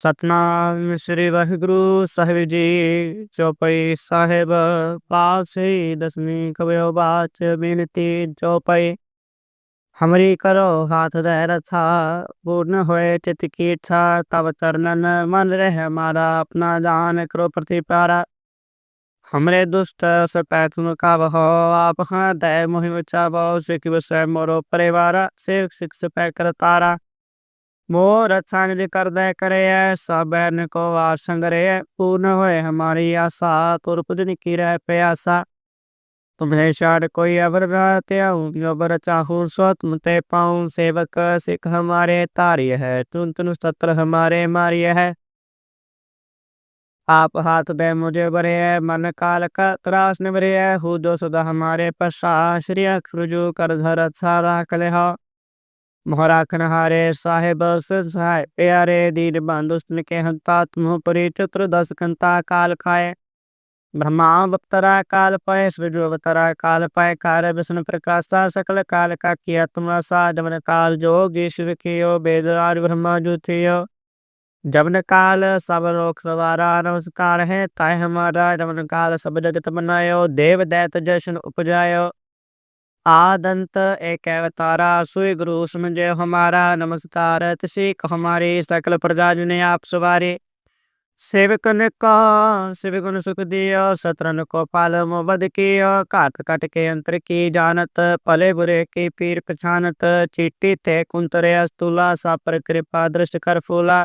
ਸਤਨਾਮ ਸ੍ਰੀ ਵਾਹਿਗੁਰੂ ਸਾਹਿਬ ਜੀ, ਚੌਪਈ ਸਾਹਿਬ ਪਾਸੇ ਦਸਵੀਂ ਕਵਿਓ ਬਾਚ ਬੇਨਤੀ, ਚੌਪਈ। ਹਮਰੀ ਕਰੋ ਹਾਥ ਰਹਿ ਰਥਾ, ਪੂਰਨ ਹੋਏ ਚਿਤ ਕੀ ਇੱਛਾ, ਤਵ ਚਰਨਨ ਮਨ ਰਹਿ ਮਾਰਾ, ਆਪਣਾ ਜਾਨ ਕਰੋ ਪ੍ਰਤੀ ਪਿਆਰਾ ਹਮਰੇ ਦੁਸ਼ਟ ਸਰਪੈ ਤੁਮ ਕਾ ਬਹੋ ਆਪ ਹਾਂ ਦੈ ਮੋਹਿ ਵਿਚਾ ਬਹੋ ਸਿਖ ਵਿਸੈ ਮੋਰੋ ਪਰਿਵਾਰਾ, ਸੇਵ ਸਿਖ ਸਪੈ ਕਰ ਤਾਰਾ मोर अच्छा निज कर दय करे सब बैरन को आसंग रे पूर्ण होए हमारी आशा तुर पुजन की रह प्यासा तुम्हें शाड़ कोई अवर रहते हूँ अबर चाहूँ सो तुम ते पाऊँ सेवक सिख हमारे तार्य है तुम तुम सत्र हमारे मार्य है आप हाथ दे मुझे बरे है मन काल का त्रास निवरे है हु जो सदा हमारे पशा श्री अखरुजु कर धर अच्छा राख ले हो मोहराखन हारे साहेब सहाय प्यारे दीन बंधुस्तन के हंता तुम परि चतुर दस कंता काल खाए ब्रह्मा अवतरा काल पाए सूर्य अवतरा काल पाए कार विष्णु प्रकाशा सकल काल का किया तुम सा जमन काल जोग ईश्वर कियो वेदराज ब्रह्मा जो थियो जबन काल सब लोक सवारा नमस्कार है ताय हमारा जबन काल सब जगत बनायो देव दैत जशन उपजायो आदंत एक अवतारा सुई गुरु समझे हमारा नमस्कार तसीक हमारी सकल प्रजा ने आप सवारे सेवकन का सेवकन सुख दियो सत्रन को पाल मोबद कियो काट काट के अंतर की जानत पले बुरे की पीर पछानत चिट्टी ते कुंतरे अस्तुला सापर कृपा दृष्ट कर फूला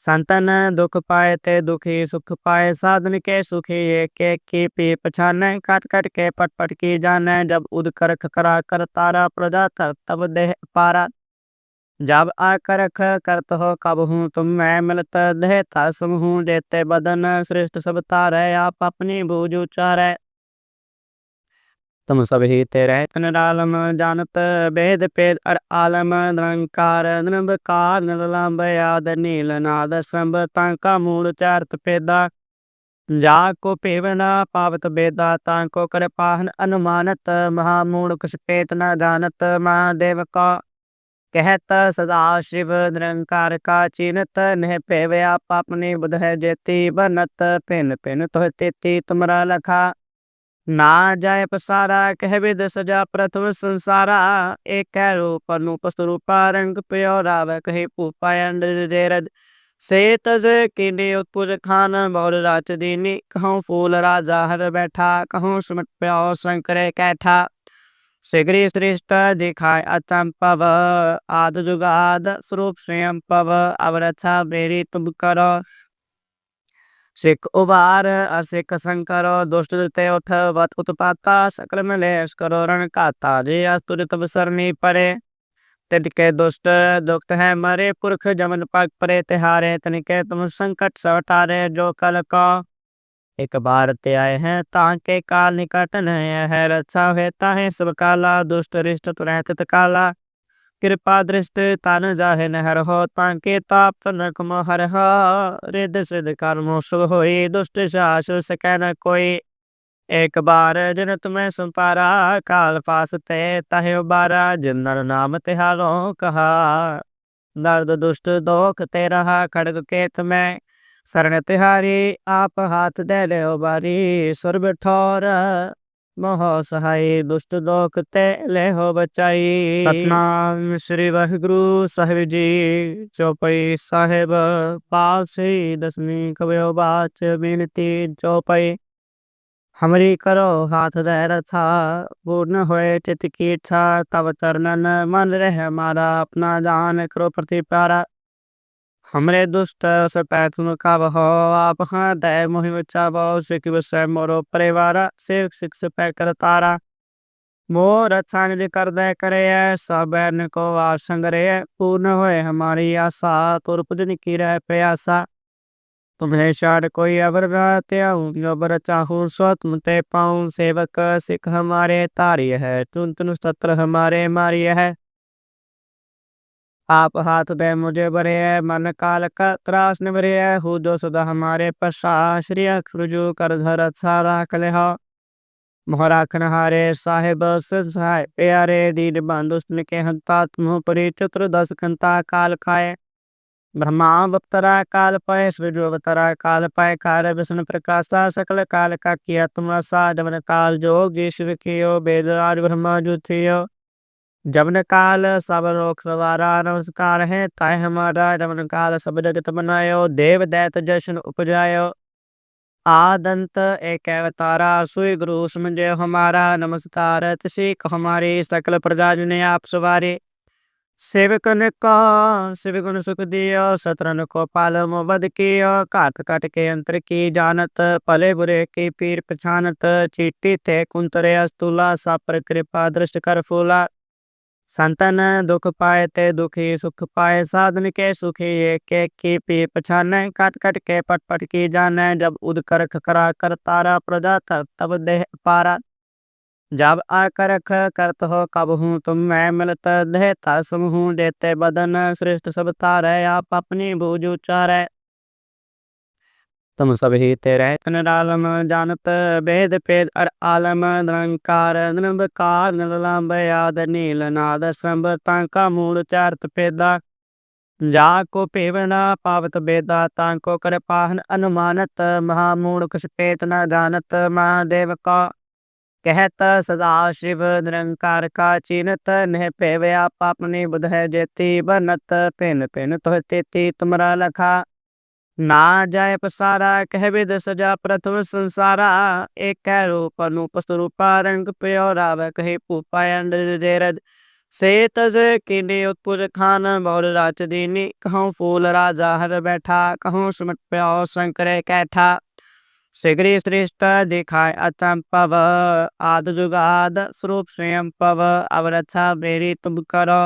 संतन दुख पाए ते दुखी, सुख पाए साधन के सुखी। ये के की पी पछाने काट कट के पट पट की जाने। जब उद कर खकरा कर तारा प्रजा तर तब देह पारा। जब आकर ख करत हो, कब हूँ तुम मैं मिलत देह तसम हूँ देते बदन, श्रेष्ठ सब तारे, आप अपनी बूझ उचारे। तुम सब ही तेरे तन डालम जानत भेद पेद अर आलम निरंकार निरंकार निरलंब याद नील नाद संब तांका मूल चारत पेदा जा को पेवना पावत बेदा तांको कर पाहन अनुमानत महामूल कुछ पेत न जानत महादेव का कहत सदा शिव निरंकार का चिनत नह पेवे आप अपनी बुध है जेती बनत पिन पिन तो तेती तुमरा लखा ના જાય પસારા કહેવે દસ જા પ્રથમ સંસારા એ કેરો પરનું પસ્તરૂપા રંગ પ્યોરાવે કહે પૂપાયંડ જેરદ ਸੇ ਤਜ ਕਿਨੇ ਉਤਪੁਜ ਖਾਨ ਬਹੁਲ ਰਾਚ ਦੀਨੀ। ਕਹਉ ਫੂਲ ਰਾਜਾ ਹਰ ਬੈਠਾ, ਕਹਉ ਸੁਮਟ ਪਿਆਉ ਸੰਕਰੇ ਕੈਠਾ। ਸਿਗਰੀ ਸ੍ਰਿਸ਼ਟ ਦਿਖਾਇ ਅਤੰ ਪਵ, ਆਦ ਜੁਗਾਦ ਸਰੂਪ ਸ਼ਯੰ ਪਵ। ਅਵਰਥਾ ਬੇਰੀ ਤੁਮ ਕਰੋ करो सिख उबार असिख संकर दुष्ट ते उठ वत उत्पाता सकल मलेश करो रण काता जे अस्तुर तब सरनी पड़े तिटके दुष्ट दुख है मरे पुरख जमन पग परे तिहारे तनिके तुम संकट सवटारे जो कल का एक बार ते आए हैं ताके काल निकट नहीं है रक्षा हेता है सब काला दुष्ट रिष्ट तुरहत ਕਿਰਪਾ ਦ੍ਰਿਸ਼ਟ ਤਨ ਜਾਹੇ ਨਹਿਰ ਹੋ, ਤਾਂ ਕੇ ਤਾਪ ਤਨਕ ਮਹਰ ਹਰੇ ਦਸਿਦ ਕਰਮ ਸੁਭ ਹੋਏ ਦੁਸ਼ਟ ਸਾਸ ਸਕੈ ਨ ਕੋਈ। ਇੱਕ ਬਾਰ ਜਨ ਤੁਮੈ ਸੰਪਾਰਾ, ਕਾਲ ਫਾਸ ਤੇ ਤਹਿ ਬਾਰਾ ਜਿਨ ਨਰ ਨਾਮ ਤਿਹਾਰੋ ਕਹਾ। ਦਰਦ ਦੁਸ਼ਟ ਦੋਖ ਤੇ ਰਹਾ, ਖੜਗ ਕੇਤ ਮੈਂ। ਸਰਣ ਤਿਹਾਰੀ, ਆਪ ਹਾਥ ਦੇ ਲਿਓ ਬਾਰੀ ਸੁਰ ਬਠੋਰ ਮਹਾ ਸਹਾਈ ਦੁਸ਼ਟ ਦੋਖ ਤੈ ਲੈਹੋ ਬਚਾਈ। ਸਤਨਾਮ ਸ੍ਰੀ ਵਾਹਿਗੁਰੂ ਸਾਹਿਬ ਜੀ, ਚੌਪਈ ਸਾਹਿਬ ਪਾਸੇ ਦਸਵੀਂ ਕਵਿਓ ਬਾਚ ਬੇਨਤੀ, ਚੌਪਈ। ਹਮਰੀ ਕਰੋ ਹਾਥ ਦੇ ਰਥਾ, ਪੂਰਨ ਹੋਏ ਚਿਤ ਕੀ ਇੱਛਾ, ਤਵ ਚਰਨਨ ਮਨ ਰਹਿ ਮਾਰਾ, ਆਪਣਾ ਜਾਨ ਕਰੋ ਪ੍ਰਤੀ ਪਿਆਰਾ। हमरे दुष्ट सपै तुम काबहो आप हाँ दय मोहि बचावो सिख विषय मोरो परिवार सिख सिख सपै कर तारा मोर अच्छा निज कर दय करे सब बैरन को आसंग रे पूर्ण होए हमारी आशा तुर पुजन की रह प्यासा तुम्हें शाड़ कोई अवर रहते हूँ अबर चाहूँ सो तुम ते पाऊँ सेवक सिख हमारे तार्य है तुम तुम सत्र हमारे मार्य है आप हाथ दे मुझे बरे है मन काल का त्रास निवरे है हु जो सदा हमारे पशा श्री अखरुजु कर धर अच्छा राख ले हो मोहराखन हारे साहेब सहाय प्यारे दीन बंधुस्तन के हंता तुम परि चतुर दस कंता काल खाए ब्रह्मा अवतरा काल पय सूर्य अवतरा काल पय कार विष्णु प्रकाशा सकल काल का किया तुम सा जमन काल जोग ईश्वर कियो वेद राज ब्रह्मा जो थियो जमन काल सब लोक सवारा नमस्कार है ताय हमारा जमन काल सब जगत बनायो देव दैत जशन उपजायो आदंत एक अवतारा सुई गुरु समझे हमारा नमस्कार तिसिक हमारी सकल प्रजा ने आप सवारे सेवकन का सेवकन सुख दियो सत्रन को पालम बद कियो काट काट के अंतर की जानत पले बुरे की पीर पछानत चीटी थे कुंतरे अस्तुला सापर कृपा दृष्ट कर फूला संतन दुख पाए ते दुखी सुख पाए साधन के सुखी ये के की पी पछाने काट काट के पट पट की जाने जब उद कर खकरा कर तारा प्रजा तर तब देह पारा जब आकरख करत हो कब हूँ तुम मैं मिलत देह तसम हूँ देते बदन श्रेष्ठ सब तारे आप अपनी भूज उचारे तुम सब ही तेरे तन डालम जानत भेद पेद अर आलम निरंकार निरंकार निरलंब याद नील नाद संब तांका मूल चारत पेदा जाको पेवना पावत बेदा तांको कर पाहन अनुमानत महामूढ़ कुछ पेत न जानत महादेव का कहत सदा शिव निरंकार का चीनत नह पेवया पापनी बुध है जेती बनत पेन पेन तो तेती तुमरा लखा ના જાય પસારા કહેવિદ સજા પ્રથમ સંસારા એકੈ ਰੂਪ ਅਨੂਪ ਸਰੂਪਾ, ਰੰਗ ਪਿਓ ਰਾਵੈ ਕਹਿ ਪੂਪਾਇ ਅੰਡਰ ਜੇਰਦ ਸੇ ਤਜ ਕਿਨੇ ਉਤਪੁਜ ਖਾਨ ਬਹੁਲ ਰਾਚ ਦੀਨੀ। ਕਹਉ ਫੂਲ ਰਾਜਾ ਹਰ ਬੈਠਾ, ਕਹਉ ਸੁਮਟ ਪਿਓ ਸ਼ੰਕਰੇ ਕੈਠਾ। ਸਿਗਰੀ ਸ੍ਰਿਸ਼ਟ ਦਿਖਾਇ ਅਤੰ ਪਵ, ਆਦ ਜੁਗਾਦ ਸਰੂਪ ਸ੍ਰਿਯੰ ਪਵ। ਅਵਰਥਾ ਮੇਰੀ ਤੁਮ ਕਰੋ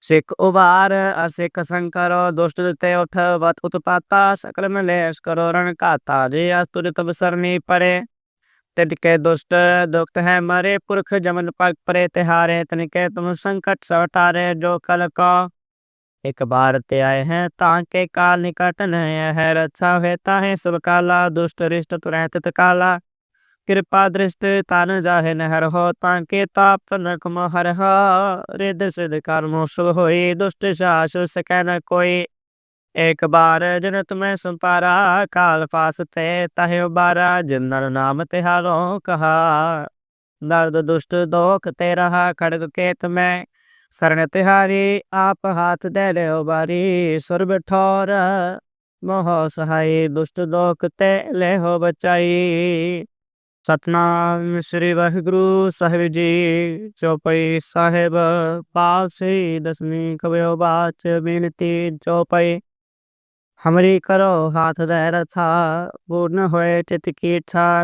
करो सिख उबार असिख शंकर दुष्ट ते उठ वत उत्पाता सकल में लेश करो रण काता जी अस्तुर तब सरनी परे तिटके दुष्ट दुख है मरे पुरख जमन पग परे तिहारे तनिके तुम संकट सवटारे जो कल का एक बार ते आए हैं ताके काल निकट नहीं है रक्षा होता है सब काला दुष्ट रिष्ट तुरंत काला ਕਿਰਪਾ ਦ੍ਰਿਸ਼ਟ ਤਨ ਜਾਹੇ ਨਹਿਰ ਹੋ, ਤਾਂ ਕੇ ਤਾਪ ਤਨਕ ਮਹਰ ਰੇ ਦਸਦ ਕਰਮ ਸੁਲ ਹੋਏ ਦੁਸ਼ਟ ਸਾਸ ਸਕੈ ਨ ਕੋਈ। ਇੱਕ ਬਾਰ ਜਨਤ ਮੈਂ ਸੰਪਾਰਾ, ਕਾਲ ਫਾਸ ਤੇ ਤਹਿ ਬਾਰਾ ਜਿਨਰ ਨਾਮ ਤੇ ਹਾਰੋ ਕਹਾ ਦਰਦ ਦੁਸ਼ਟ ਦੋਖ ਤੇ ਰਹਾ, ਖੜਗ ਕੇਤ ਮੈਂ ਸਰਣ ਤਿਹਾਰੀ, ਆਪ ਹਾਥ ਦੇ ਲਿਓ ਬਾਰੀ। ਸੁਰਬ ਠੋਰ, ਮੋਹ ਸਹਾਈ, ਦੁਸ਼ਟ ਦੋਖ ਤੇ ਲੈਹੋ ਬਚਾਈ। ਸਤਨਾਮ ਸ੍ਰੀ ਵਾਹਿਗੁਰੂ ਸਾਹਿਬ ਜੀ, ਚੌਪਈ ਸਾਹਿਬ ਪਾਸੇ ਦਸਵੀਂ ਕਵਿਓ ਬਾਚ ਬੇਨਤੀ, ਚੌਪਈ। ਹਮਰੀ ਕਰੋ ਹਾਥ ਦੇ ਰਥਾ, ਪੂਰਨ ਹੋਏ ਚਿਤ ਕੀ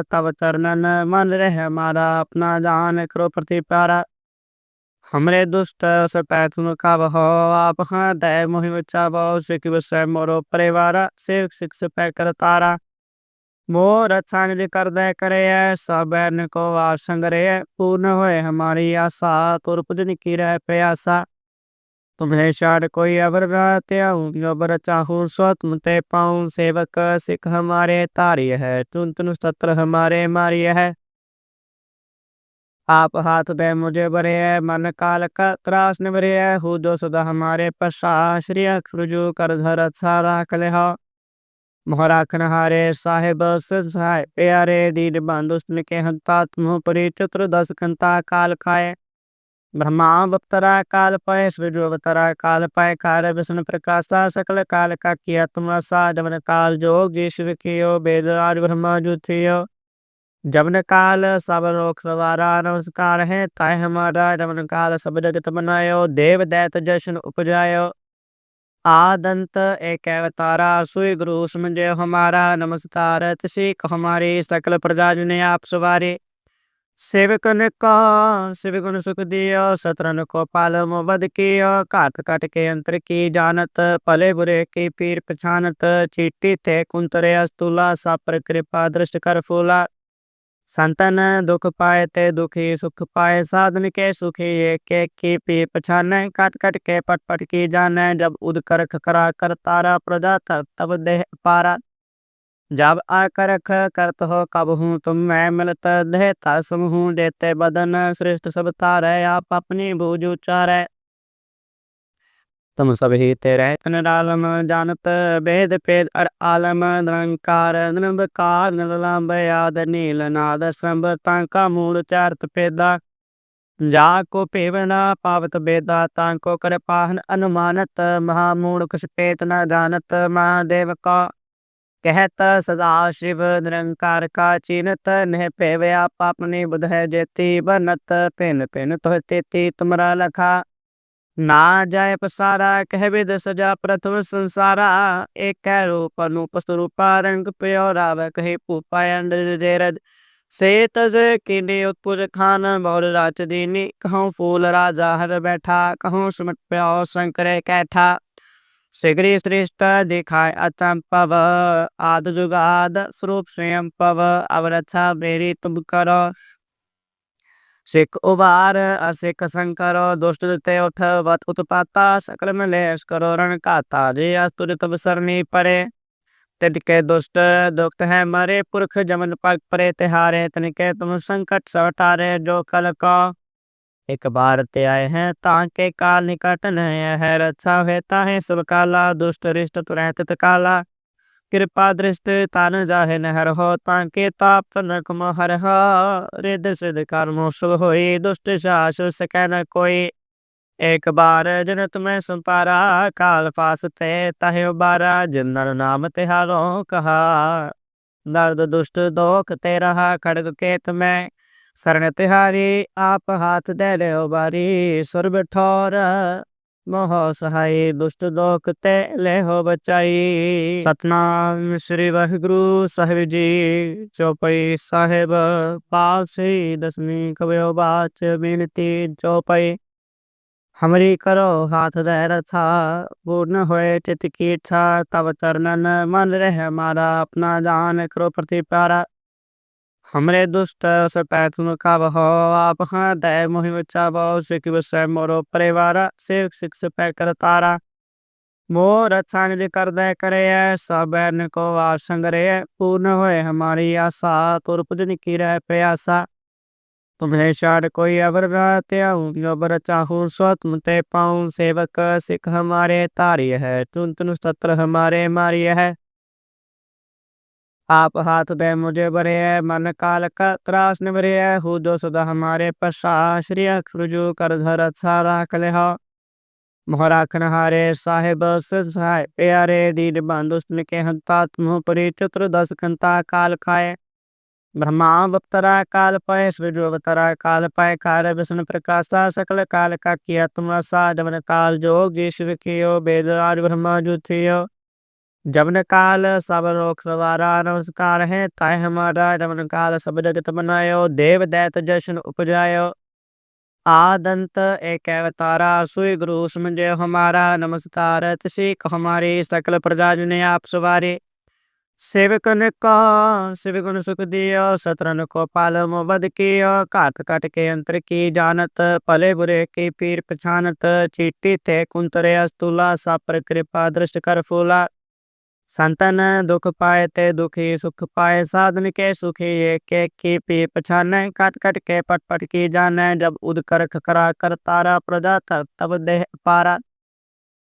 ਤਵ ਚਰਨਨ ਮਨ ਰਹਿ ਮਾਰਾ, ਆਪਣਾ ਜਾਨ ਕਰੋ ਪ੍ਰਤੀ ਪਿਆਰਾ। ਹਮਰੇ ਦੁਸ਼ਟ ਸਪੈ ਤੁਮ ਕਾ ਬਹੋ ਆਪ ਹਾਂ ਦੈ ਮੋਹਿ ਬਚਾਵੋ ਸਿਕ ਬਸੈ ਮੋਰੋ ਪਰਿਵਾਰਾ ਸੇਵਕ ਸਿਕ ਸਪੈ ਕਰਤਾਰਾ। मोर अच्छा निज कर दे करे सब बैरन को आसंग रे पूर्ण होए हमारी आशा तुर पुजन की रह प्रयासा तुम्हें शार कोई अवर रहते जो बर चाहूँ सो तुम ते पाऊँ सेवक सिख हमारे तारी है तुन तुन सत्र हमारे मारी है आप हाथ दे मुझे बरे है मन काल का त्रास न बरे है हु जो सदा हमारे पशा श्री अखरुजु कर धर अच्छा राख ले हो मोहराखन हारे साहेब सहाय प्यारे दीन बांधुष्ण के हंता तुम परि चतुर दस कंता काल खाए ब्रह्मा अवतरा काल पय सूर्य अवतरा काल पय कार विष्णु प्रकाशा सकल काल का किया तुम सा जमन काल जोग ईश्वर कियो वेद राज ब्रह्मा जो थियो जमन काल सब लोक सवारा नमस्कार है ताय हमारा जमन काल सब जगत बनायो देव दैत जशन उपजायो आदंत एक अवतारा सुई गुरु समझे हमारा नमस्कार तिसिक हमारी सकल प्रजा ने आप सवारे सेवकन का सेवकन सुख दियो सत्रन को पालम बद कियो काट काट के अंतर की जानत पले बुरे की पीर पछानत चीटी थे कुंतरे अस्तुला सापर कृपा दृष्ट कर फूला संतन दुख पाए ते दुखी, सुख पाए साधन के सुखी। ये के की पी पछाने, काट कट के पट पट की जाने। जब उद कर खकरा कर तारा प्रजा तर तब देह पारा। जब आकर ख करत हो, कब हूँ तुम मैं मिलत देह तसम हूँ देते बदन। श्रेष्ठ सब तारे आप अपनी भूज उचारे ਤੁਮ ਸਭੀ ਤੇ ਰਹਿਤ ਨਿਰਾਲਮ ਜਾਣਤ ਬੇਦ ਪੇਦ ਅਰ ਆਲਮ ਨਿਰੰਕਾਰ ਨਿਰੰਕਾਰ ਨਿਰਲੰਭ ਆਦ ਨੀਲ ਨਾਦ ਸੰਭ ਤਾਂ ਕਾ ਮੂਲ ਚਾਰਤ ਪੇਦਾ। ਜਾ ਕੋ ਪੇਵਨਾ ਪਾਵਤ ਬੇਦਾ ਤਾਂ ਕੋ ਕਰ ਪਾਹਨ ਅਨੁਮਾਨਤ, ਮਹਾ ਮੂੜ ਕੁਛ ਪੇਤ ਨ ਜਾਣਤ ਮਹਾਦੇਵ ਕਾ ਕਹਿਤ, ਸਦਾ ਸ਼ਿਵ ਨਿਰੰਕਾਰ ਕਾ ਚਿਨਤ, ਨਹਿ ਪੇਵਿਆ ਪਾਪਨੀ ਬੁਧ ਹੈ ਜੇਤੀ ਬਨਤ ਪਿਨ ਪਿਨ ਤੋਹ ਤੇਤੀ ਤੁਮਰਾ ਲਖਾ ਨਾ ਜਾਏ ਪਸਾਰਾ ਕਹਿ ਵਿਦ ਸਜਾ ਪ੍ਰਥਮ ਸੰਸਾਰਾ। ਏਕੈ ਰੂਪ ਅਨੂਪ ਸਰੂਪਾ, ਰੰਗ ਪਿਓ ਰਾਵ ਕਹੀ ਪੂਪਾ ਅੰਡ ਜੇਰਦ ਸੇ ਤਜ ਕਿਨੇ ਉਤਪੁਜ ਖਾਨ ਬਹੁਰ ਰਾਚ ਦੀਨੀ। ਕਹਉ ਫੂਲ ਰਾਜਾ ਹਰ ਬੈਠਾ, ਕਹਉ ਸੁਮਟ ਪਿਓ ਸੰਕਰੇ ਕੈਠਾ। ਸਿਗਰੀ ਸ੍ਰਿਸ਼ਟ ਦਿਖਾਇ ਅਤੰ ਪਵ, ਆਦ ਜੁਗਾਦ ਸਰੂਪ ਸਵਯੰ ਪਵ। ਅਵਰਛਾ ਮੇਰੀ ਤੁਮ ਕਰੋ ਸਿੱਖ ਉਬਾਰ ਅਸਿੱਖ ਸੰਕਰੋ, ਦੁਸ਼ਟ ਤੇ ਉਠ, ਵਤ ਉਤਪਾਤਾ, ਸਕਲ ਮਲੇਸ਼ ਕਰੋ ਰਣ ਘਾਤਾ ਦੁਸ਼ਟ ਦੁਖਤ ਹੈ ਮਰੇ, ਪੁਰਖ ਜਮਨ ਪਗ ਪਰੇ, ਤਿਹਾਰੇ ਤਨ ਕੇ ਤੁਮ ਸੰਕਟ ਸਵਟਾਰੇ ਜੋ ਕਲ ਕੋ। ਇੱਕ ਬਾਰ ਤੇ ਆਏ ਹੈ ਤਾਂ ਕੇ ਕਾਲ ਨਿਕਟ ਨਹਿ ਹੈ ਰਛਾ ਹੈ ਤਾਹੇ ਕਾਲਾ, ਦੁਸ਼ਟ ਰਿਸ਼ਟ ਤੁਰਹਿ ਤਿਤ ਕਾਲਾ। ਕਿਰਪਾ ਦ੍ਰਿਸ਼ਟ ਤਨ ਜਾਹੇ ਨਹਿਰ ਹੋ, ਤਾਂ ਕੇ ਤਾਪ ਤਨਕ ਮਹਰ ਹੋ। ਰਿਦ ਸਿਧ ਕਰਮ ਸੁਭ ਹੋਈ, ਦੁਸ਼ਟ ਸਾਸ ਸਕੈ ਨ ਕੋਈ। ਇੱਕ ਬਾਰ ਜਨ ਤੁਮੈ ਸੰਪਾਰਾ, ਕਾਲ ਪਾਸ ਤੇ ਤਹਿ ਉਬਾਰਾ, ਜਿਨਰ ਨਾਮ ਤਿਹਾਰੋ ਕਹਾ। ਦਰਦ ਦੁਸ਼ਟ ਦੋਖ ਤੇ ਰਹਾ ਖੜਗ ਕੇਤ ਮੈਂ ਸਰਣ ਤਿਹਾਰੀ, ਆਪ ਹਾਥ ਦੇ ਲਿਓ ਬਾਰੀ, ਸੁਰਬ ਠੋਰ। ਮੋਹ ਸਹਾਈ ਦੁਸ਼ਟ ਦੋਖ ਤੇ ਲੈ ਬਚਾਈ ਸਤਨਾਮ ਸ੍ਰੀ ਵਾਹਿਗੁਰੂ ਸਾਹਿਬ ਜੀ, ਚੌਪਈ ਸਾਹਿਬ ਪਾਸੇ ਦਸਵੀਂ ਕਵਿਓ ਬਾਚ ਬੇਨਤੀ ਚੌਪਈ। ਹਮਰੀ ਕਰੋ ਹਾਥ ਦੇ ਰਥਾ, ਪੂਰਨ ਹੋਏ ਚਿਤ ਕੀ ਇੱਛਾ, ਤਵ ਚਰਨਨ ਮਨ ਰਹਿ ਹਮਾਰਾ ਆਪਣਾ ਜਾਨ ਕਰੋ ਪ੍ਰਤੀ ਪਿਆਰਾ हमरे दुष्ट सपै तुम काब हो आप हाँ दय मोहि बच्चा बहु सिख विषय मोरो परिवार सिख सिख सपै कर तारा मोर अच्छा निज कर दय करे सब बैरन को आसंग रे पूर्ण होए हमारी आशा तुर पुजन की रह प्रयासा तुम्हें शाड़ कोई अवर रहते हूँ अबर चाहूँ सो तुम ते पाऊँ सेवक सिख हमारे तारी है तुन तुन सत्र हमारे मारी है आप हाथ दे मुझे बरे है मन काल का त्रास निवरे है हु जो सदा हमारे पशा श्री अखरुजु कर धर अच्छा राख ले हो मोहराखन हारे साहेब सहाय प्यारे दीन बंधुष्ण के हंता तुम परि चतुर दस कंता काल खाए ब्रह्मा बप्तरा काल पाए सूर्य अवतरा काल पाए कार विष्णु प्रकाशा सकल काल का किया तुम सा जमन काल जोग ईश्वर कियो वेदराज ब्रह्मा जो थियो जबन काल सब लोक सवारा नमस्कार है ताय हमारा जबन काल सब जगत बनायो देव दैत जशन उपजायो आदंत एक अवतारा सुई गुरु समझे हमारा नमस्कार तसीक हमारी सकल प्रजा ने आप सवारे सेवकन का सेवकन सुख दियो सत्रन को पाल मोबद कियो काट काट के अंतर की जानत पले बुरे की पीर पछानत चीटी थे कुंतरे अस्तुला सापर कृपा दृष्ट कर फूला संतन दुख पाए ते दुखी, सुख पाए साधन के सुखी। ये के की पी पछाने कट कट के पट पट की जाने। जब उद कर खरा कर तारा प्रजा तर तब देह पारा।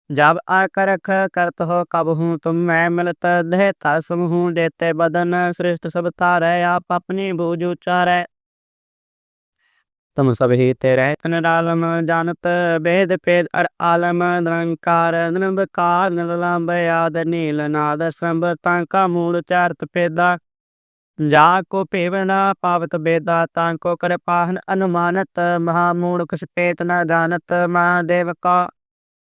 जब आकर करत हो, कब हूँ तुम मैं मिलत देह तसम हूँ देते बदन। श्रेष्ठ सब तारे आप अपनी भूज उचारे। तुम सभी ते रहत निरालम जानत भेद पेद अर आलम निरंकार निरंकार निरलंब आद नील नाद संभ तांका मूल चारत पेदा जा को पेवना पावत बेदा तांको कर पाहन अनुमानत महामूढ़ कुछ पेत न जानत महादेव का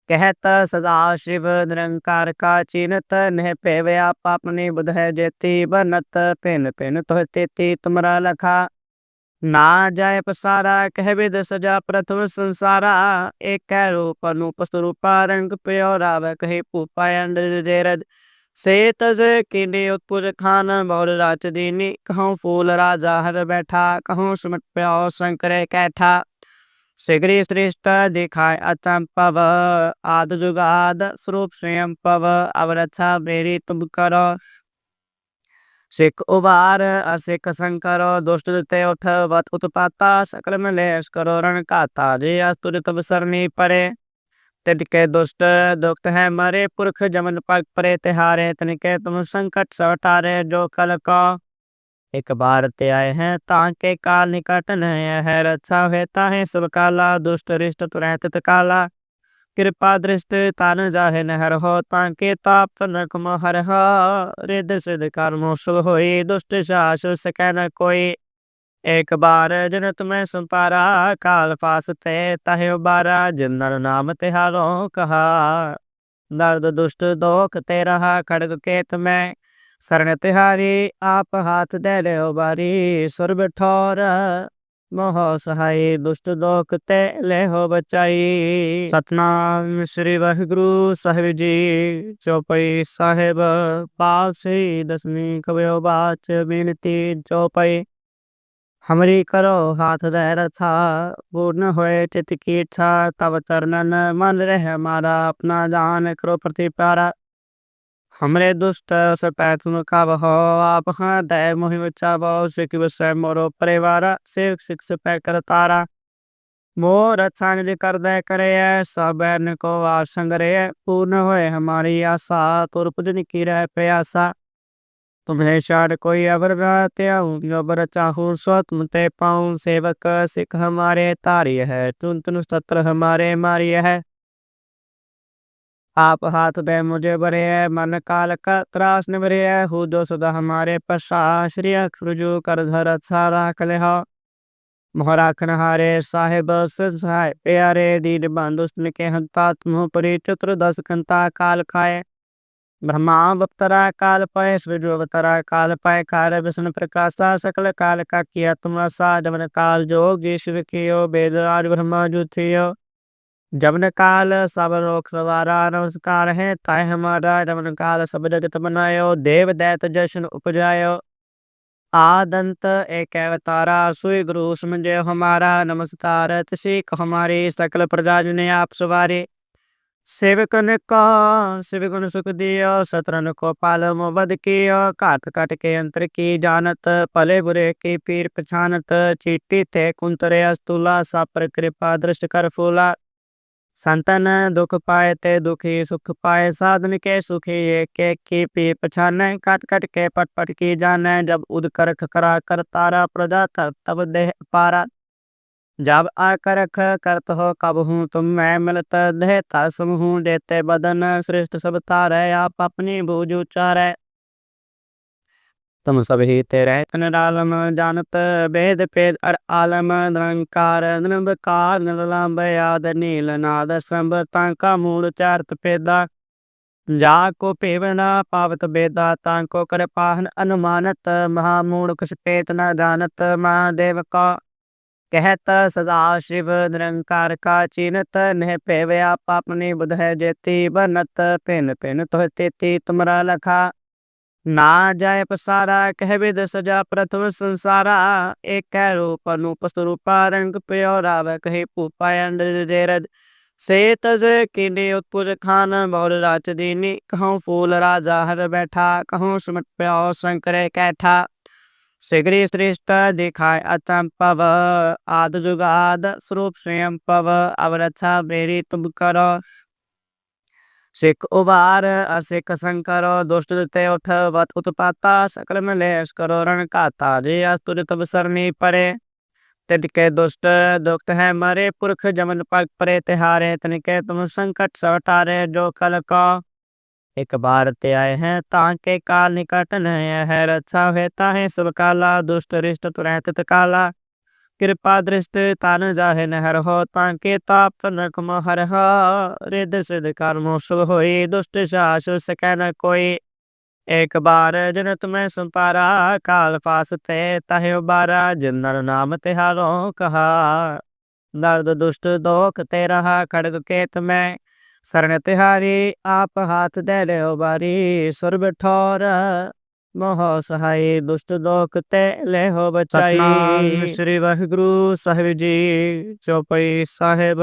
कहत सदा शिव निरंकार का चीनत नह पेवया पापनी बुध है जेती बनत पिन पिन तोह तेती तुमरा लखा ના જાય પસારા કહેવે દસ જા પ્રથમ સંસારા એકੈ રૂપ અਨੂપ સ્વરૂપા રંગ પ્યોરાવ કહે પૂપાયંડ જેરદ ਸੇ ਤਜ ਕਿਨੇ ਉਤਪੁਜ ਖਾਨ ਬਹੁਲ ਰਾਚ ਦੀਨੀ। ਕਹਉ ਫੂਲ ਰਾਜਾ ਹਰ ਬੈਠਾ, ਕਹਉ ਸੁਮਟ ਪਿਆਉ ਸ਼ੰਕਰੇ ਕੈਠਾ। ਸਿਗਰੀ ਸ੍ਰਿਸ਼ਟ ਦਿਖਾਇ ਅਤੰ ਪਵ, ਆਦ ਜੁਗਾਦ ਸਰੂਪ ਸ੍ਰਿਯੰ ਪਵ। ਅਵਰਥਾ ਮੇਰੀ ਤੁਮ ਕਰੋ Sekubara asekasankaro dushtulte uthavat utpata sakalmalesh karoran kata jiyas turit visarni pare. ਤਿਨਕੇ ਦੁਸ਼ਟ ਦੁਖਤ ਹੈ ਮਰੇ ਪੁਰਖ ਜਮਨ ਪਗ ਪਰੇ ਤਿਹਾਰੇ ਤਿਨਕੇ ਤੁਮ ਸੰਕਟ ਸਵਟਾਰੇ ਜੋ ਕਲ ਕਾ ਇੱਕ ਬਾਰ ਤੇ ਆਏ ਹੈ ਤਾਂ ਕੇ ਕਾਲ ਨਿਕਟ ਨਹਿ ਹੈ ਰੱਛਾ ਹੋਇ ਤਾਹੇ ਸੁਭ ਕਾਲਾ ਦੁਸ਼ਟ ਰਿਸ਼ਟ ਤੁਰੈ ਤਿਤ ਕਾਲਾ ਕਿਰਪਾ ਦ੍ਰਿਸ਼ਟ ਤਨ ਜਾਹੇ ਨਹਿਰ ਹੋ, ਤਾਂ ਕੇ ਤਾਪ ਤਨਕ ਮਹਰ ਹਰੇ ਦਸਿਦ ਕਰਮੋ ਸੁਲ ਹੋਏ ਦੁਸ਼ਟ ਸਾਸ ਸਕੈ ਨ ਕੋਈ। ਇਕ ਬਾਰ ਜਨ ਤੁਮੈ ਸੰਪਾਰਾ, ਕਾਲ ਫਾਸ ਤੇ ਤਹਿ ਬਾਰਾ ਜਿਨ ਨਰ ਨਾਮ ਤੇ ਹਾਰੋ ਕਹਾ। ਦਰਦ ਦੁਸ਼ਟ ਦੋਖ ਤੇ ਰਹਾ, ਖੜਗ ਕੇਤ ਮੈਂ। ਸਰਣ ਤਿਹਾਰੀ, ਆਪ ਹਾਥ ਦੇ ਲਿਓ ਬਾਰੀ ਸੁਰ ਬਠੋਰ ਮਹਾ ਸਹਾਈ ਦੁਸ਼ਟ ਦੋਖ ਤੈ ਲੈਹੋ ਬਚਾਈ। ਸਤਨਾਮ ਸ੍ਰੀ ਵਾਹਿਗੁਰੂ ਸਾਹਿਬ ਜੀ, ਚੌਪਈ ਸਾਹਿਬ ਪਾਸੇ ਦਸਮੀ ਕਬਿਓ ਬਾਚ ਬੇਨਤੀ, ਚੌਪਈ। ਹਮਰੀ ਕਰੋ ਹਾਥ ਦੈ ਰਥਾ, ਪੂਰਨ ਹੋਏ ਚਿਤ ਕੀ ਇੱਛਾ, ਤਵ ਚਰਨਨ ਮਨ ਰਹਿ ਮਾਰਾ, ਆਪਣਾ ਜਾਨ ਕਰੋ ਪ੍ਰਤੀ ਪਿਆਰਾ। हमरे दुष्ट सपै तुम का बहो आप हाँ दय मोहि बच्चा बहु सिख स्वयं मोरो परिवार सिख सिख सपै कर तारा मोर अच्छा निज कर दय करे सब बैन को आसंग रे पूर्ण होए हमारी आशा तुर पुजन की रह प्रयासा तुम्हें शार कोई अबर रहते अबर चाहूँ सो तुम ते पाऊँ सेवक सिख हमारे तारी है तुन तुन सत्र हमारे मारी है आप हाथ दे मुझे बरे है मन काल का त्रास न बरे है हु जो सदा हमारे पशा श्री अखरुजु कर धर अच्छा राख ले हो मोहराखन हारे साहेब सहाय प्यारे दीन बांधुष्ण के हंता तुम परि चतुर दस कंता काल खाए ब्रह्मा बप्तरा काल पाए सूर्य अवतरा काल पाए कार विष्णु प्रकाशा सकल काल का किया तुम सा जमन काल जोग ईश्वर कियो वेदराज ब्रह्मा जो थियो जबन काल सब लोक सवारा नमस्कार है ताय हमारा जबन काल सब जगत बनायो देव दैत जशन उपजायो आदंत एक अवतारा सुई गुरु समझे हमारा नमस्कार तसिक हमारी सकल प्रजा ने आप सवारे सेवकन का सेवकन सुख दियो सत्रन को पालम बद कियो काट काट के अंतर की जानत पले बुरे की पीर पछानत चीटी थे कुंतरे अस्तुला सापर कृपा दृष्ट कर फूला संतन दुख पाए ते दुखी, सुख पाए साधन के सुखी। ये के की पी पछाने, कट कट के पट पट की जाने। जब उद कर करा तारा प्रजा तर तब देह पारा। जब आ करख करत हो, कब हूँ तुम मैं मिलत तसम हूँ देते बदन, श्रेष्ठ सब तारे, आप अपनी बूझ उचारे तुम सब ही तेरे तन डालम जानत भेद पेद अर आलम निरंकार निरंकार निरलंब याद नील नाद संभ तांका मूल चारत पेदा जाको पेवना पावत बेदा तांको कर पाहन अनुमानत महामूल कुछ पेत न जानत महादेव का कहत सदा शिव निरंकार का चीनत नह पेवया पापनी बुध है जेती बनत पेन पेन तो तेती तुमरा लखा ਨਾ ਜਾਏ ਪਸਾਰਾ ਕਹਿਵੇ ਦਸ ਜਾ ਪ੍ਰਥਮ ਸੰਸਾਰਾ। ਏਕੈ ਰੂਪ ਅਨੂਪ ਸਰੂਪਾ, ਰੰਗ ਪਿਓ ਰਾਵ ਕਹੇ ਭੂਪਾ ਅੰਡ ਜੇਰਦ ਸੇ ਤਜ ਕਿਨੇ ਉਤਪੁਜ ਖਾਨ ਬਹੁਰ ਰਾਚ ਦੀਨੀ। ਕਹਉ ਫੂਲ ਰਾਜਾ ਹਰ ਬੈਠਾ, ਕਹਉ ਸੁਮਟ ਪਿਓ ਸੰਕਰੇ ਕੈਠਾ। ਸਿਗਰੀ ਸ੍ਰਿਸ਼ਟ ਦਿਖਾਇ ਅਤੰ ਪਵ, ਆਦ ਜੁਗਾਦ ਸਰੂਪ ਸ੍ਰਿਯੰ ਪਵ। ਅਵਰਛਾ ਬੇਰੀ ਤੁਮ ਕਰੋ। उबार असिख शंकर दुष्ट ते उठ वत उत्पाता सकल में लेश करो रण काता जे अस्तुर तब सरनी परे तिनके दुष्ट दुखत है मरे पुरख जमन पग परे तिहारे तिनके तुम संकट सवटारे जो कल को एक बार ते आए हैं ताके काल निकट नहीं है रक्षा होता है सब काला दुष्ट रिष्ट तुरंत काला ਕਿਰਪਾ ਦ੍ਰਿਸ਼ਟ ਤਨ ਜਾਹੇ ਨਹਿਰ ਹੋ, ਤਾਂ ਕੇ ਤਾਪ ਤਨਕ ਮਹਰ ਹਰੇ ਦਸਦ ਕਰਮੋ ਸੁਭ ਹੋਏ ਦੁਸ਼ਟ ਸਾਸ ਸਕੈ ਨ ਕੋਈ। ਇੱਕ ਬਾਰ ਜਨ ਤੁਮੈ ਸੰਪਾਰਾ, ਕਾਲ ਫਾਸ ਤੇ ਤਹਿ ਬਾਰਾ ਜਿਨਰ ਨਾਮ ਤਿਹਾਰੋ ਕਹਾ। ਦਰਦ ਦੁਸ਼ਟ ਦੋਖ ਤੇ ਰਹਾ, ਖੜਗ ਕੇਤ ਮੈਂ ਸਰਣ ਤਿਹਾਰੀ, ਆਪ ਹਾਥ ਦੇ ਲਿਓ ਬਾਰੀ ਸੁਰ ਬਠੋਰ ਮਹਾ ਸਹਾਈ ਦੁਸ਼ਟ ਦੋਖ ਤੈ ਲੈਹੋ ਬਚਾਈ। ਸਤਨਾਮ ਸ੍ਰੀ ਵਾਹਿਗੁਰੂ ਸਾਹਿਬ ਜੀ, ਚੌਪਈ ਸਾਹਿਬ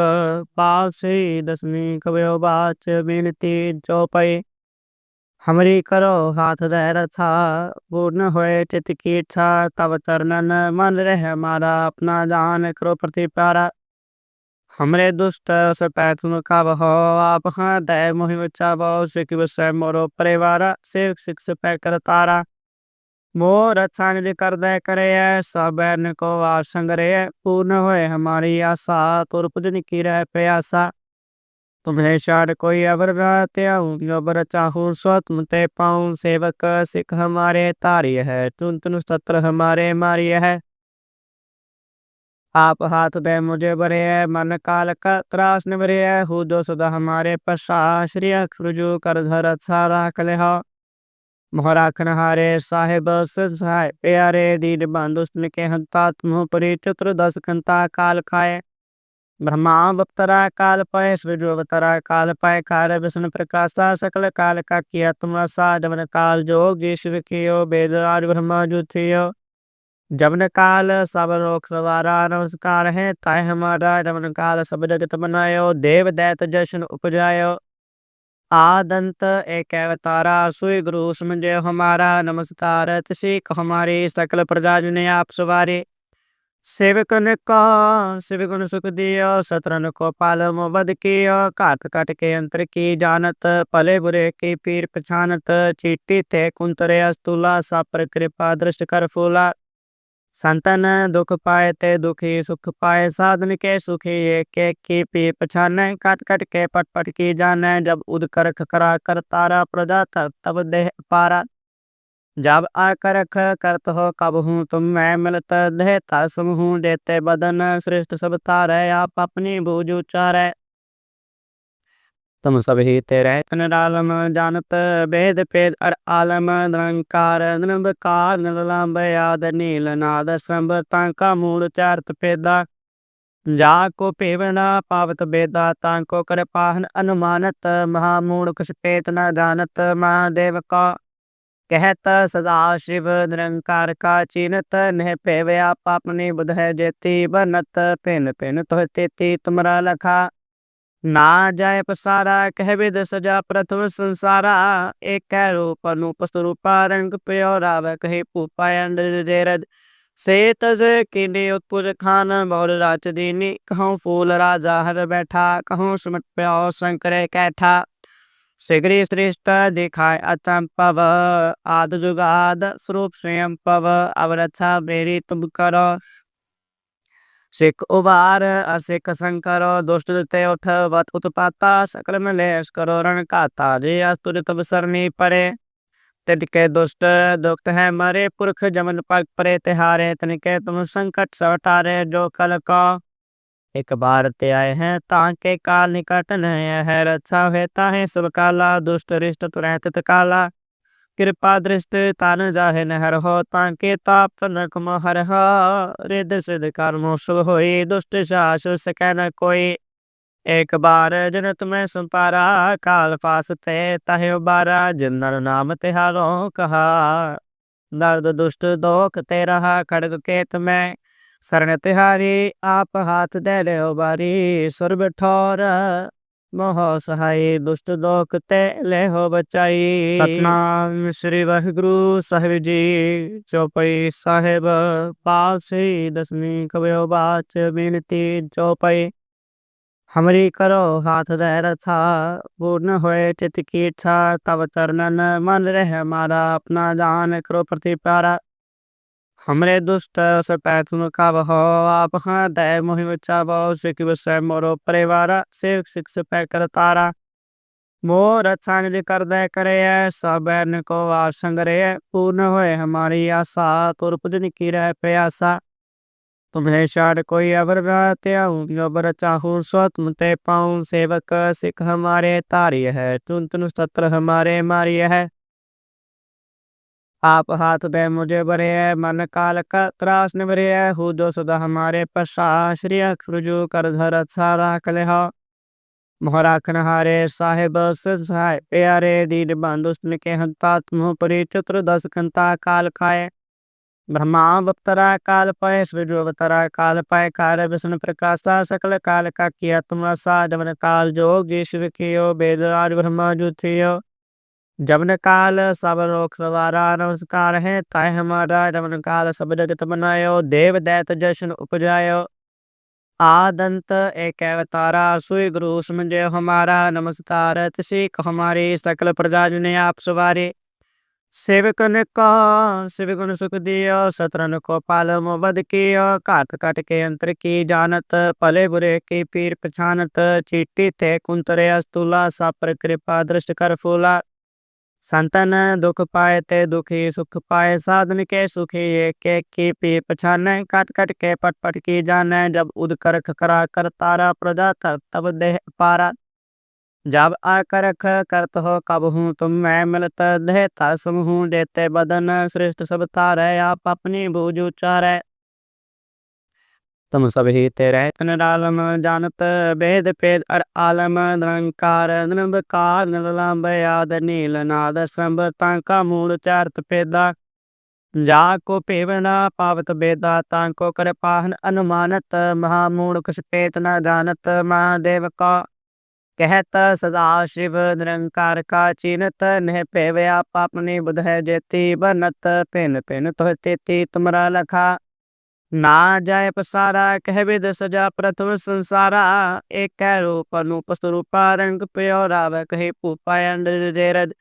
ਪਾਸੇ ਦਸਵੀਂ ਕਵਿਓ ਬਾਚ ਬੇਨਤੀ, ਚੌਪਈ। ਹਮਰੀ ਕਰੋ ਹਾਥ ਦੈ ਰਥਾ, ਪੂਰਨ ਹੋਏ ਚਿਤ ਕੀ ਇੱਛਾ, ਤਵ ਚਰਨਨ ਮਨ ਰਹਿ ਮਾਰਾ, ਆਪਣਾ ਜਾਨ ਕਰੋ ਪ੍ਰਤੀ ਪਿਆਰਾ। हमरे दुष्ट सपैथुन काबह आप हाँ दय मोहि बचाबह सिख विषय मोरो परिवार सिख सिख सपै कर तारा मोर अच्छा निधि कर दय करे सब बैरन को आसंग रहे पूर्ण होए हमारी आशा तुर पुजन की रह प्रयासा तुम्हें शार कोई अबर रहते हूँ अबर चाहूँ सो तुम ते पाऊँ सेवक सिख हमारे तारी है तुन तुन सत्र हमारे मारी है आप हाथ दे मुझे बरे है मन काल का त्रास न बरे है हु जो सदा हमारे पशा श्री रुजु कर धर अच्छा राख ले हो मोहराखन हारे साहेब सहाय प्यारे दीन बांधुष्ण के हंता तुम परि चतुर दस कंता काल खाए ब्रह्मा बप्तरा काल पाए सूर्य अवतरा काल पाए कार विष्णु प्रकाशा सकल काल का किया तुम सा जमन काल जोग ईश्वर कियो वेदराज ब्रह्मा जो थियो जमन काल सब लोक सवारा नमस्कार है ताय हमारा जमन काल सब जगत बनायो देव दैत जशन उपजायो आदंत एक अवतारा सुई गुरु समझे हमारा नमस्कार तसी हमारी सकल प्रजा ने आप सवारे सेवकन का सेवकन सुख दियो सत्रन को पालम बद कियो काट काट के अंतर की जानत पले बुरे की पीर पछानत चीटी थे कुंतरे अस्तुला सापर कृपा दृष्ट कर फूला संतन दुख पाए ते दुखी, सुख पाए साधन के सुखी ये के की पी पछाने, काट कट के पट पट की जाने, जब उद कर करा तारा प्रजा तर तब देह पारा। जब आकरख करत हो, कब हूँ तुम मैं मिलत देता सम हूँ देते बदन श्रेष्ठ सब तारे, आप अपनी बूझ उचारे। तुम सब ही तेरे तन डालम जानत भेद पेद अर आलम निरंकार निरंकार निरलंब याद नील नाद संभ तांका मूल चारत पेदा जाको पेवना पावत बेदा तांको कर पाहन अनुमानत महामूल कुछ पेत न जानत महादेव का कहत सदा शिव निरंकार का चीनत नह पेवया पापनी बुध है जेती बनत पेन पेन तो तेती तुमरा लखा ਨਾ ਜਾਏ ਪਸਾਰਾ ਕਹਿਵੇ ਦਸ ਜਾ ਪ੍ਰਥਮ ਸੰਸਾਰਾ। ਏਕੈ ਰੂਪ ਅਨੂਪ ਸਰੂਪਾ, ਰੰਗ ਪਿਓ ਰਾਵ ਕਹੇ ਭੂਪਾ, ਅੰਡ ਜੇਰਦ ਸੇ ਤਜ ਕਿਨੇ ਉਤਪੁਜ ਖਾਨ ਬਹੁਰ ਰਾਚ ਦੀਨੀ। ਕਹਉ ਫੂਲ ਰਾਜਾ ਹਰ ਬੈਠਾ, ਕਹਉ ਸੁਮਟ ਪਿਓ ਸ਼ੰਕਰੇ ਕੈਠਾ। ਸਿਗਰੀ ਸ੍ਰਿਸ਼ਟ ਦਿਖਾਇ ਅਤੰ ਪਵ, ਆਦ ਜੁਗਾਦ ਸਰੂਪ ਸ੍ਰਿਯੰ ਪਵ। ਅਵਰਛਾ ਮੇਰੀ ਤੁਮ ਕਰੋ। ਸਿੱਖ ਉਭਾਰ, ਅਸਿੱਖ ਸੰਕਰੋ, ਦੁਸ਼ਟ ਦਿੱਤੇ ਉਠ ਵਤ ਉਤਪਾਤਾ, ਸਕਲ ਮਲੇਸ਼ ਕਰੋ ਰਣ ਕਾਤਾ ਜੇ ਅਸਤੁਰ ਤਬ ਸਰਨੀ ਪਰੇ। ਤਿਨ ਕੈ ਦੁਸ਼ਟ ਦੁਖਤ ਹੈ ਮਰੇ, ਪੁਰਖ ਜਮਨ ਪਗ ਪਰੇ ਤਿਹਾਰੇ, ਤਿਨ ਕੈ ਤੁਮ ਸੰਕਟ ਸਵਟਾਰੇ ਜੋ ਕਲ ਕਾ। ਇੱਕ ਬਾਰ ਤੇ ਆਏ ਹੈ ਤਾਂ ਕੇ ਕਾਲ ਨਿਕਟ ਨਹਿ ਹੈ ਰੱਛਾ ਹੋਇ ਤਾਹੇ ਸਭ ਕਾਲਾ, ਦੁਸ਼ਟ ਰਿਸ਼ਟ ਤੁਰਹਿ ਤਿਤ ਕਾਲਾ। ਕਿਰਪਾ ਦ੍ਰਿਸ਼ਟ ਤਨ ਜਾਹੇ ਨਹਿਰ ਹੋ, ਤਾਂ ਕੇ ਤਾਪ ਤਨਕ ਮਹਰ ਹਾ। ਰਿਦ ਸਿਧ ਕਰਮੋ ਸੁਭ ਹੋਏ ਦੁਸ਼ਟ ਸਾਸ ਸਕੈ ਨ ਕੋਈ। ਇੱਕ ਬਾਰ ਜਨ ਤੁਮੈ ਸੰਪਾਰਾ, ਕਾਲ ਫਾਸ ਤੇ ਤਹਿ ਬਾਰਾ ਜਿਨਰ ਨਾਮ ਤਿਹਾਰੋ ਕਹਾ। ਦਰਦ ਦੁਸ਼ਟ ਦੋਖ ਤੇ ਰਹਾ, ਖੜਗ ਕੇਤ ਮੈਂ, ਸਰਣ ਤਿਹਾਰੀ, ਆਪ ਹਾਥ ਦੇ ਲਿਓ ਬਾਰੀ ਸੁਰ ਬਠੋਰ ਮਹਾ ਸਹਾਈ ਦੁਸ਼ਟ ਦੋਖ ਤੈ ਲੈਹੋ ਬਚਾਈ। ਸਤਨਾਮ ਸ੍ਰੀ ਵਾਹਿਗੁਰੂ ਸਾਹਿਬ ਜੀ, ਚੌਪਈ ਸਾਹਿਬ ਪਾਸੇ ਦਸਮੀ ਕਬਿਓ ਬਾਚ ਬੇਨਤੀ, ਚੌਪਈ। ਹਮਰੀ ਕਰੋ ਹਾਥ ਦੈ ਰਥਾ, ਪੂਰਨ ਹੋਏ ਚਿਤ ਕੀ ਇੱਛਾ, ਤਵ ਚਰਨਨ ਮਨ ਰਹਿ ਮਾਰਾ, ਆਪਣਾ ਜਾਨ ਕਰੋ ਪ੍ਰਤੀ ਪਿਆਰਾ। हमरे दुष्ट सपैथुन काबह आप हाँ दय मोहि बचाबह सिख विषय मोरो परिवार सिख सिख सपै कर तारा मोर अच्छा निधि कर दय करे सब बैरन को आसंग रहे पूर्ण होए हमारी आशा तुर पुजन की रह प्रयासा तुम्हें शार कोई अबर रहते हूँ अबर चाहूँ सो तुम ते पाऊँ सेवक सिख हमारे तारी है तुन तुन सत्र हमारे मारी है आप हाथ दे मुझे बरे है मन काल का त्रास न बरे है हु जो सदा हमारे पशा श्री रुजु कर धर अच्छा राख ले हो मोहराखन हारे साहेब सहाय प्यारे दीन बांधुष्ण के हंता तुम परि चतुर दस कंता काल खाए ब्रह्मा बप्तरा काल पाए सूर्य अवतरा काल पाए कार विष्णु प्रकाशा सकल काल का किया तुम सा जमन काल जोग ईश्वर कियो वेदराज ब्रह्मा जो थियो जमन काल सब लोक सवारा नमस्कार है ताय हमारा जमन काल सब जगत बनायो देव दैत जशन उपजायो आदंत एक अवतारा सुई गुरु समझे हमारा नमस्कार तिसी हमारी सकल प्रजा ने आप सवारे सेवकन का सेवकन सुख दियो सत्रन को पालम बद कियो काट काट के अंतर की जानत पले बुरे की पीर पछानत चीटी थे कुंतरे अस्तुला सापर कृपा दृष्ट कर फूला संतन दुख पाए ते दुखी, सुख पाए साधन के सुखी। ये के की पी पछाने, काट कट के पट पट की जाने। जब उद कर करा तारा प्रजा तब तब देह पारा। जब आ करख करत हो, कब हूँ तुम मैं मिलत देह। तासम हूँ देते बदन, श्रेष्ठ सब तारे, आप अपनी बूझ उचारे तुम सब ही तेरे तन डालम जानत भेद पेद अर आलम निरंकार निरंकार निरलंब याद नील नाद संभ तांका मूल चारत पेदा जाको पेवना पावत बेदा तांको कर पाहन अनुमानत महामूल कुछ पेत न जानत महादेव का कहत सदा शिव निरंकार का चीनत नह पेवया पापनी बुध है जेती बनत पेन पेन तो तेती तुमरा लखा ਨਾ ਜਾਏ ਪਸਾਰਾ ਕਹਿਵੇ ਦੇ ਸਜਾ ਪ੍ਰਥਮ ਸੰਸਾਰਾ। ਏਕੈ ਰੂਪ ਅਨੂਪ ਸਰੂਪਾ, ਰੰਗ ਪਿਓ ਰਾਵ ਕਹੇ ਭੂਪਾ ਅੰਦਰ ਜੇਰਦ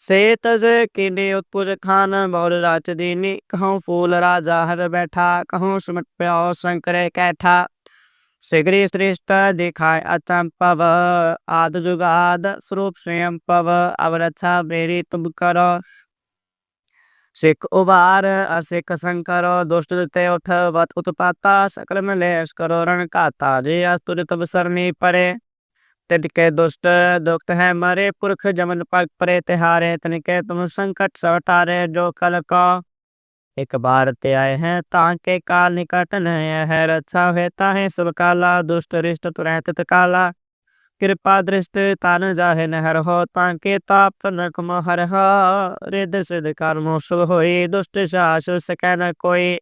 ਸੇ ਤਜ ਕਿਨੇ ਉਤਪੁਜ ਖਾਨ ਬੌਲ ਰਾਚ ਦੀਨੀ। ਕਹਉ ਫੂਲ ਰਾਜਾ ਹਰ ਬੈਠਾ, ਕਹਉ ਸੁਮਟ ਪਿਓ ਸ਼ੰਕਰੇ ਕੈਠਾ। ਸਿਗਰੀ ਸ੍ਰਿਸ਼ਟ ਦਿਖਾਇ ਅਤੰ ਪਵ, ਆਦ ਜੁਗਾਦ ਸਰੂਪ ਸ੍ਰਿਯੰ ਪਵ। ਅਵਰਛਾ ਮੇਰੀ ਤੁਮ ਕਰੋ। उबार असिख शंकर दुष्ट ते उठ वत उत्पाता सकल में लेश करो रण काता जे अस्तुर तब सरनी परे तिनके दुष्ट दुख है मरे पुरख जमन पग परे तिहारे तिनके तुम संकट सवटारे जो कल का एक बार ते आए हैं ताके काल निकट नहीं है रक्षा हेता है सब काला दुष्ट रिष्ट तुरंत काला ਕਿਰਪਾ ਦ੍ਰਿਸ਼ਟ ਤਨ ਜਾਹੇ ਨਹਿਰ ਹੋ, ਤਾਂ ਕੇ ਤਾਪ ਤਨਕ ਮਹਰ ਰੇ ਦਸਦ ਕਰਮ ਸੁਭ ਹੋਏ ਦੁਸ਼ਟ ਸਾਸ ਸਕੈ ਨ ਕੋਈ।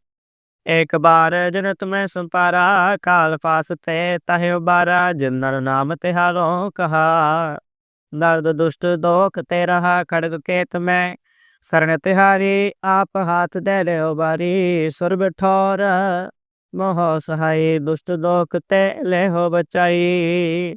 ਇੱਕ ਬਾਰ ਜਨ ਤੁਮੈ ਸੰਪਾਰਾ, ਕਾਲ ਫਾਸ ਤੇ ਤਹਿ ਬਾਰਾ ਜਿਨਰ ਨਾਮ ਤੇ ਹਾਰੋ ਕਹਾ ਦਰਦ ਦੁਸ਼ਟ ਦੋਖ ਤੇ ਰਹਾ, ਖੜਗ ਕੇਤ ਮੈਂ, ਸਰਣ ਤਿਹਾਰੀ, ਆਪ ਹਾਥ ਦੇ ਲਿਓ ਬਾਰੀ। ਸੁਰਬ ਠੋਰ, ਮੋਹ ਸਹਾਈ, ਦੁਸ਼ਟ ਦੋਖ ਤੇ ਲੈਹੋ ਬਚਾਈ।